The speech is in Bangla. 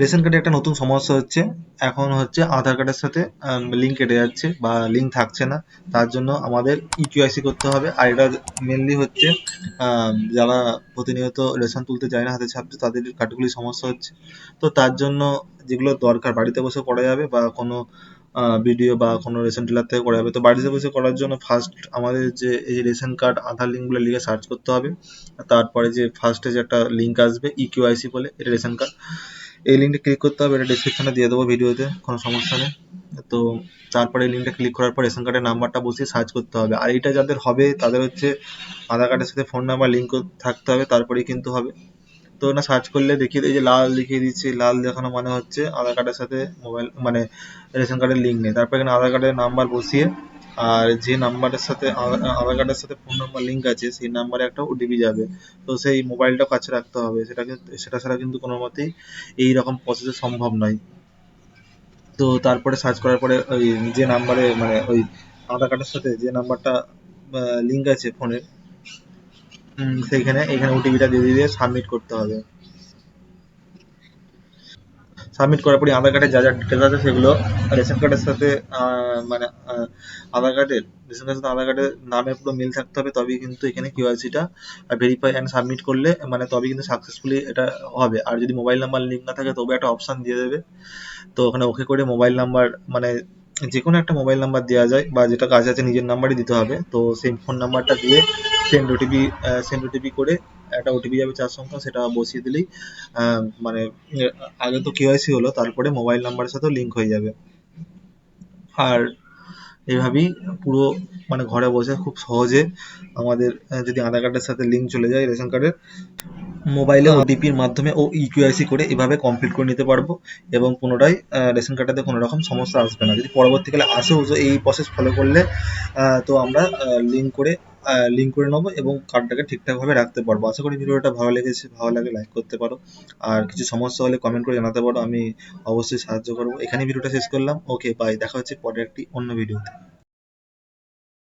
রেশন কার্ডে একটা নতুন সমস্যা হচ্ছে। এখন হচ্ছে আধার কার্ডের সাথে লিঙ্ক কেটে যাচ্ছে বা লিঙ্ক থাকছে না। তার জন্য আমাদের ইকিউআইসি করতে হবে। আর এটা মেনলি হচ্ছে যারা প্রতিনিয়ত রেশন তুলতে যায় না হাতে ছাপছে তাদের কার্ডগুলি সমস্যা হচ্ছে। তো তার জন্য যেগুলো দরকার, বাড়িতে বসে করা যাবে বা কোনো ভিডিও বা কোনো রেশন ডিলার থেকে করা যাবে। তো বাড়িতে বসে করার জন্য ফার্স্ট আমাদের যে এই রেশন কার্ড, আধার লিঙ্কগুলো লিখে সার্চ করতে হবে। তারপরে যে ফার্স্টে যে একটা লিঙ্ক আসবে ইকিউআইসি বলে, এটা রেশন কার্ড। এই লিঙ্কটা ক্লিক করতে হবে, এটা ডিসক্রিপশনে দিয়ে দেবো ভিডিওতে, কোনো সমস্যা নেই। তো তারপরে এই লিঙ্কটা ক্লিক করার পর রেশন কার্ডের নাম্বারটা বসিয়ে সার্চ করতে হবে। আর এইটা যাদের হবে, তাদের হচ্ছে আধার কার্ডের সাথে ফোন নাম্বার লিঙ্ক থাকতে হবে, তারপরেই কিন্তু হবে। তো না সার্চ করলে দেখিয়ে এই যে লাল দেখিয়ে দিচ্ছে, লাল দেখানো মানে হচ্ছে আধার কার্ডের সাথে মোবাইল মানে রেশন কার্ডের লিঙ্ক নেই। তারপর এখানে আধার কার্ডের নাম্বার বসিয়ে আর যে নাম্বারের সাথে আধার কার্ডের সাথে ফোন নাম্বার লিঙ্ক আছে, সেই নাম্বারে একটা ওটিপি যাবে। তো সেই মোবাইলটা কাছে রাখতে হবে। সেটাকে সেটা ছাড়া কিন্তু কোনো মতেই এই রকম প্রসেসে সম্ভব নয়। তো তারপরে সার্চ করার পরে ওই যে নাম্বারে মানে ওই আধার কার্ডের সাথে যে নাম্বারটা লিঙ্ক আছে ফোনের সেইখানে, এখানে ওটিপিটা দিয়ে দিয়ে সাবমিট করতে হবে। সাবমিট করার পরে আধার কার্ডের যা যা ডিটেলস আছে সেগুলো রেশন কার্ডের সাথে মানে আধার কার্ডের রেশন কার্ডের সাথে আধার কার্ডের নামে পুরো মিল থাকতে হবে, তবেই কিন্তু এখানে কেওয়াইসিটা ভেরিফাই অ্যান্ড সাবমিট করলে মানে তবেই কিন্তু সাকসেসফুলি এটা হবে। আর যদি মোবাইল নাম্বার লিঙ্ক না থাকে তবে একটা অপশন দিয়ে দেবে। তো ওখানে ওকে করে মোবাইল নাম্বার মানে যে কোনো একটা মোবাইল নাম্বার দেওয়া যায়, বা যেটা কাজ আছে নিজের নাম্বারই দিতে হবে। তো সেই ফোন নাম্বারটা দিয়ে সেন্ড ওটিপি সেন্ড ওটিপি করে একটা ওটিপি যাবে চার সংখ্যা, সেটা বসিয়ে দিলেই মানে আগে তো কেওয়াইসি হলো, তারপরে মোবাইল নাম্বারের সাথেও লিঙ্ক হয়ে যাবে। আর এভাবেই পুরো মানে ঘরে বসে খুব সহজে আমাদের যদি আধার কার্ডের সাথে লিঙ্ক চলে যায় রেশন কার্ডের মোবাইলে ওটিপির মাধ্যমে ও ইকিউআইসি করে এভাবে কমপ্লিট করে নিতে পারব এবং পুনরায় রেশন কার্ডটাতে কোনো রকম সমস্যা আসবে না। যদি পরবর্তীকালে আসেও যে এই প্রসেস ফলো করলে তো আমরা লিঙ্ক করে লিঙ্ক করে নেব এবং কার্ডটাকে ঠিকঠাকভাবে রাখতে পারব। আশা করি ভিডিওটা ভালো লেগেছে ভালো লাগে লাইক করতে পারো। আর কিছু সমস্যা হলে কমেন্ট করে জানাতে পারো। আমি অবশ্যই সাহায্য করব। এখানে ভিডিওটা শেষ করলাম। ওকে বাই দেখা হচ্ছে পরে একটি অন্য ভিডিওতে